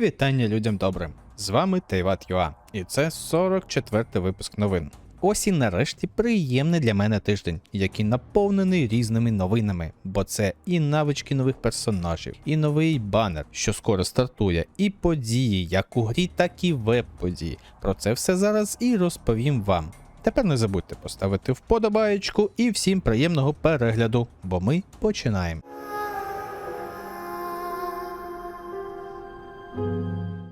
Вітання людям добрим! З вами Тейват Юа, і це 44-й випуск новин. Ось і нарешті приємний для мене тиждень, який наповнений різними новинами, бо це і навички нових персонажів, і новий банер, що скоро стартує, і події, як у грі, так і веб-події. Про це все зараз і розповім вам. Тепер не забудьте поставити вподобаєчку і всім приємного перегляду, бо ми починаємо.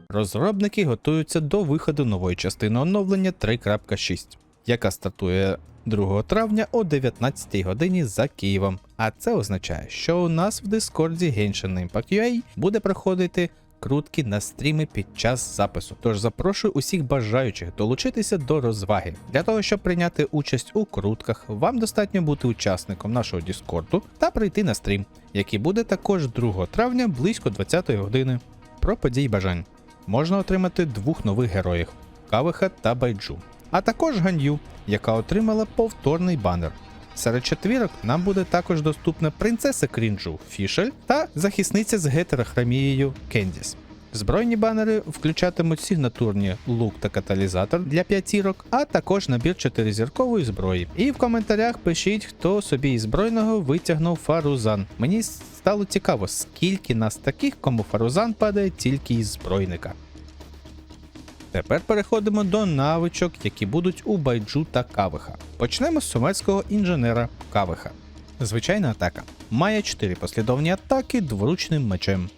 Розробники готуються до виходу нової частини оновлення 3.6, яка стартує 2 травня о 19 годині за Києвом. А це означає, що у нас в Дискорді Genshin Impact UA буде проходити крутки на стріми під час запису. Тож запрошую усіх бажаючих долучитися до розваги. Для того, щоб прийняти участь у крутках, вам достатньо бути учасником нашого Діскорду та прийти на стрім, який буде також 2 травня близько 20 години. Про події бажань можна отримати двох нових героїв Кавиха та Байджу, а також Ганью, яка отримала повторний банер. Серед четвірок нам буде також доступна принцеса Крінджу Фішель та захисниця з гетерохромією Кендіс. Збройні банери включатимуть сигнатурні лук та каталізатор для п'ятірок, а також набір чотиризіркової зброї. І в коментарях пишіть, хто собі із збройного витягнув фарузан. Мені стало цікаво, скільки нас таких, кому фарузан падає тільки із збройника. Тепер переходимо до навичок, які будуть у байджу та кавиха. Почнемо з сумерського інженера кавиха. Звичайна атака. Має 4 послідовні атаки дворучним мечем.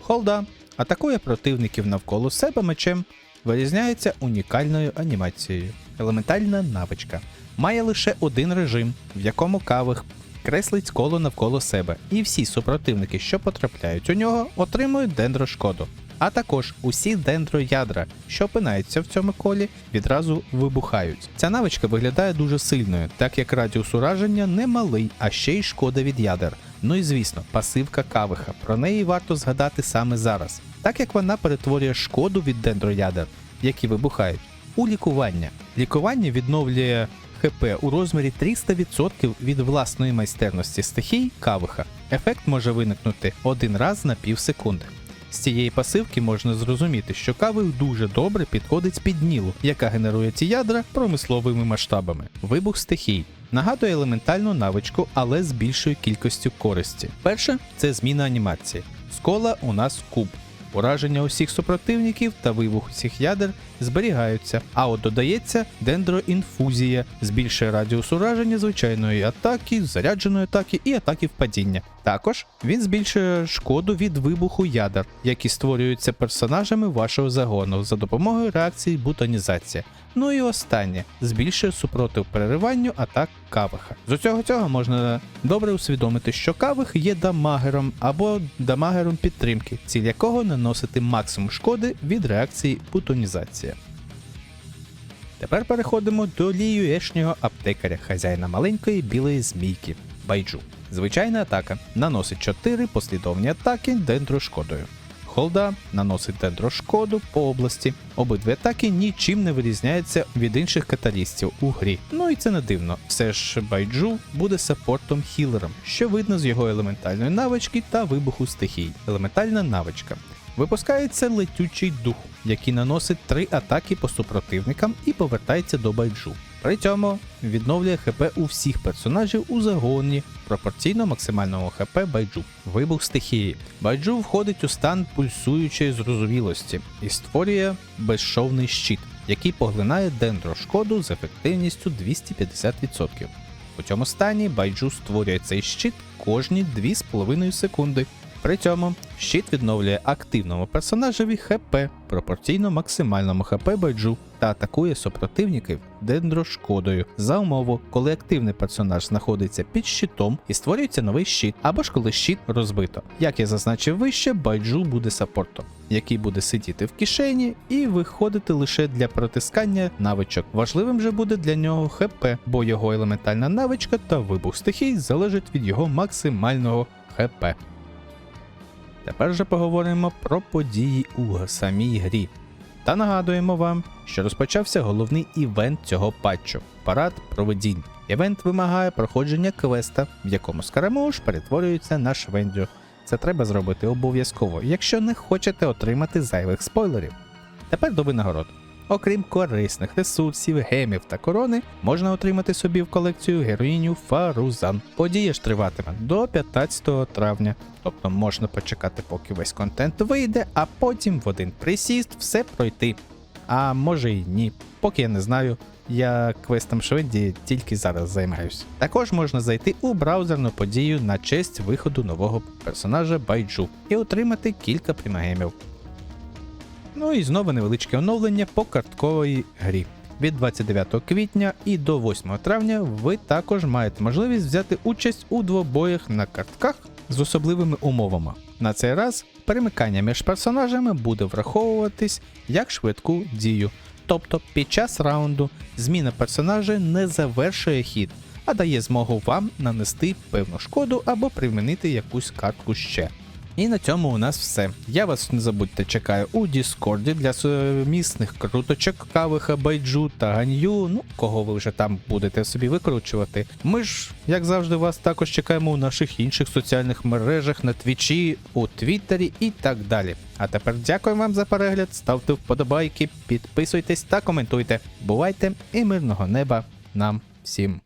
Холда атакує противників навколо себе мечем, вирізняється унікальною анімацією. Елементальна навичка. Має лише один режим, в якому кавих креслить коло навколо себе, і всі супротивники, що потрапляють у нього, отримують дендрошкоду. А також усі дендроядра, що опинаються в цьому колі, відразу вибухають. Ця навичка виглядає дуже сильною, так як радіус ураження не малий, а ще й шкода від ядер. Ну і звісно, пасивка кавиха. Про неї варто згадати саме зараз, так як вона перетворює шкоду від дендроядер, які вибухають, у лікування. Лікування відновлює ХП у розмірі 300% від власної майстерності стихій кавиха. Ефект може виникнути один раз на пів секунди. З цієї пасивки можна зрозуміти, що кавих дуже добре підходить під Нілу, яка генерує ці ядра промисловими масштабами. Вибух стихій. Нагадує елементальну навичку, але з більшою кількістю користі. Перше це зміна анімації. Скола у нас куб. Ураження усіх супротивників та вибух усіх ядер зберігаються, а от додається дендроінфузія, збільшує радіус ураження звичайної атаки, зарядженої атаки і атаки впадіння. Також він збільшує шкоду від вибуху ядер, які створюються персонажами вашого загону за допомогою реакції бутонізація. Ну і останнє збільшує супротив перериванню атак кавиха. З усього цього можна добре усвідомити, що кавих є дамагером або дамагером підтримки, ціль якого наносити максимум шкоди від реакції бутонізація. Тепер переходимо до ліюешнього аптекаря, хазяїна маленької білої змійки байджу. Звичайна атака наносить 4 послідовні атаки дендрошкодою. Холда наносить дендрошкоду по області. Обидві атаки нічим не вирізняються від інших каталістів у грі. Ну і це не дивно. Все ж байджу буде саппортом хілером, що видно з його елементальної навички та вибуху стихій. Елементальна навичка. Випускається летючий дух, який наносить 3 атаки по супротивникам і повертається до байджу. При цьому відновлює ХП у всіх персонажів у загоні пропорційно максимальному ХП байджу. Вибух стихії. Байджу входить у стан пульсуючої зрозумілості і створює безшовний щит, який поглинає дендрошкоду з ефективністю 250%. У цьому стані байджу створює цей щит кожні 2,5 секунди. При цьому щит відновлює активному персонажеві ХП пропорційно максимальному ХП байджу та атакує супротивників дендрошкодою за умову, коли активний персонаж знаходиться під щитом і створюється новий щит, або ж коли щит розбито. Як я зазначив вище, байджу буде саппортом, який буде сидіти в кишені і виходити лише для протискання навичок. Важливим же буде для нього ХП, бо його елементальна навичка та вибух стихій залежать від його максимального ХП. Тепер же поговоримо про події у самій грі. Та нагадуємо вам, що розпочався головний івент цього патчу парад проведінь. Івент вимагає проходження квеста, в якому Скарамуш перетворюється на Швендю. Це треба зробити обов'язково, якщо не хочете отримати зайвих спойлерів. Тепер до винагород. Окрім корисних ресурсів, гемів та корони, можна отримати собі в колекцію героїню Фарузан. Подія ж триватиме до 15 травня, тобто можна почекати, поки весь контент вийде, а потім в один присіст все пройти. А може й ні, поки я не знаю. Я квестом швидді тільки зараз займаюсь. Також можна зайти у браузерну подію на честь виходу нового персонажа Байджу і отримати кілька примагемів. Ну і знову невеличке оновлення по картковій грі. Від 29 квітня і до 8 травня ви також маєте можливість взяти участь у двобоях на картках з особливими умовами. На цей раз перемикання між персонажами буде враховуватись як швидку дію. Тобто під час раунду зміна персонажа не завершує хід, а дає змогу вам нанести певну шкоду або примінити якусь картку ще. І на цьому у нас все. Я вас не забудьте чекаю у Діскорді для сумісних круточок, кавиха, байджу та ганью. Ну, кого ви вже там будете собі викручувати. Ми ж, як завжди, вас також чекаємо у наших інших соціальних мережах на Твічі, у Твіттері і так далі. А тепер дякую вам за перегляд, ставте вподобайки, підписуйтесь та коментуйте. Бувайте і мирного неба нам всім.